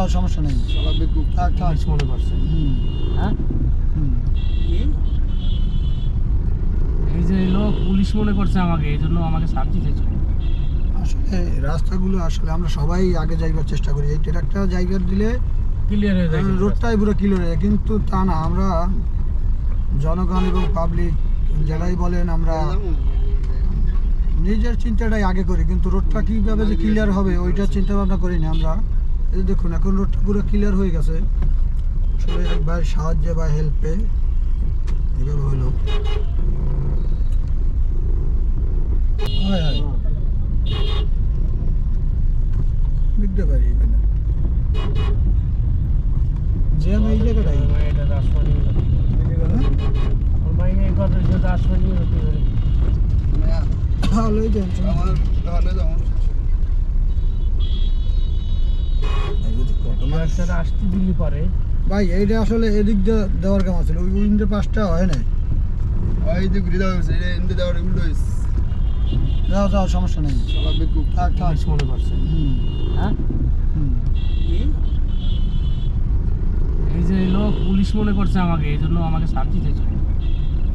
যাও সমস্যা নেই। থাক থাক। মনে করছে। হ্যাঁ? এই যে লোক পুলিশ মনে করছে আমাকে এই জন্য আমাকে সার্চ আসলে রাস্তাগুলো আসলে আমরা সবাই আগে যাইবার চেষ্টা করি। এই ট্রাকটা জায়গা দিলে ক্লিয়ার হয়ে যায় কিন্তু। রোডটাই পুরো ক্লিয়ার হয়ে কিন্তু তা না আমরা জনগণ এবং পাবলিক যারাই বলেন আমরা নিজের চিন্তাটাই আগে করি। কিন্তু রোডটা কীভাবে যে ক্লিয়ার হবে ওইটা চিন্তা ভাবনা করি না আমরা। এই দেখুন এখন রোডটা পুরো ক্লিয়ার হয়ে গেছে আসলে একবার সাহায্যে বা হেল্পে এভাবে হলো হয় হয় এটা রাজবাড়ি আমার মাইনে এই পারে আসতে দিলি ভাই এইটা আসলে এদিক দিয়ে দেওয়ার কাম আছে ওই উইন্ডো পাশটা হয় না যাও যাও সমস্যা নেই। থাক থাক। মনে করছে? হ্যাঁ? এই যে এই লোক পুলিশ মনে করছে আমাকে এই জন্য আমাকে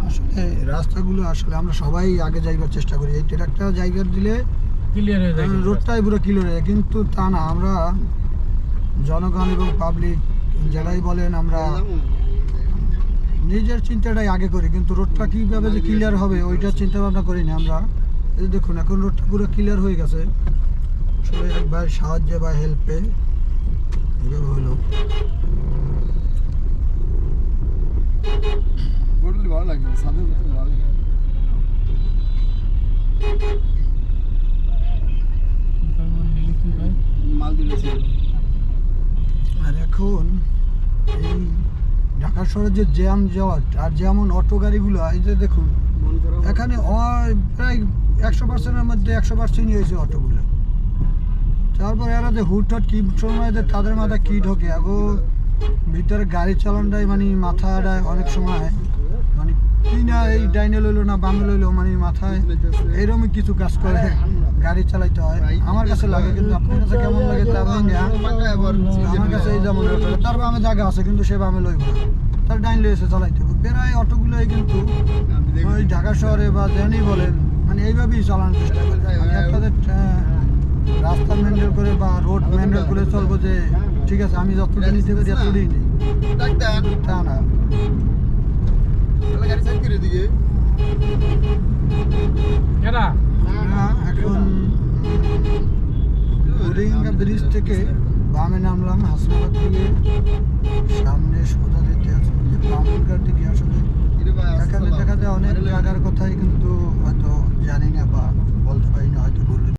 আসলে রাস্তাগুলো আসলে আমরা সবাই আগে যাইবার চেষ্টা করি। এই ট্রাকটা জায়গা দিলে ক্লিয়ার হয়ে যায় রোডটাই পুরো ক্লিয়ার হয়ে যায় কিন্তু তা না আমরা জনগণ এবং পাবলিক যারাই বলেন, আমরা নিজের চিন্তাটাই আগে করি, কিন্তু রোডটা কীভাবে যে ক্লিয়ার হবে ওইটা চিন্তা ভাবনা করি না আমরা। এই দেখুন, এখন রোডটা পুরো ক্লিয়ার হয়ে গেছে। আসলে একবার সাহায্যে বা হেল্পে এভাবে হলো। ভালো লাগে সাথে ভালো লাগে কি ভাই মাল দিলেছে আর এখন এই ঢাকা যে জ্যাম জট আর যেমন অটো গাড়িগুলো, এই যে দেখুন, এখানে প্রায় একশো পার্সেন্টের মধ্যে একশো পার্সেন্টই হয়েছে অটোগুলো। তারপর এরা যে হুটহাট কি সময় যে তাদের মাথায় কি ঢোকে, আগো ভিতরে গাড়ি চালানটাই মানে মাথাটা অনেক সময় মানে কি না এই ডাইনে লইলো না বামে লইলো মানে মাথায় এইরকমই কিছু কাজ করে গাড়ি চালাইতে হয়। আমার কাছে লাগে কিন্তু আপনার কাছে কেমন লাগে তা আমার কাছে এই যেমন তারপর তার বামে জায়গা আছে কিন্তু সে বামে লইব না। তার ডাইন লইছে চালাইতে হবে। প্রায় অটোগুলোই কিন্তু ওই ঢাকা শহরে বা যেমনি বলেন মানে এইভাবেই চালানোর চেষ্টা করে। আমি আপনাদের রাস্তা মেনটেন করে বা রোড মেনটেন করে চলবো যে ঠিক আছে আমি যতটা নিতে পারি এতটাই নেই। তা না। এখন হরিঙ্গা ব্রিজ থেকে বামে নামলাম হাসনাবাদ থেকে সামনে সোজা যেতে আছে বামুনঘাট থেকে আসলে এখানে দেখা যায় অনেক জায়গার কথাই কিন্তু হয়তো জানি না বা বলতে পারি না হয়তো ভুল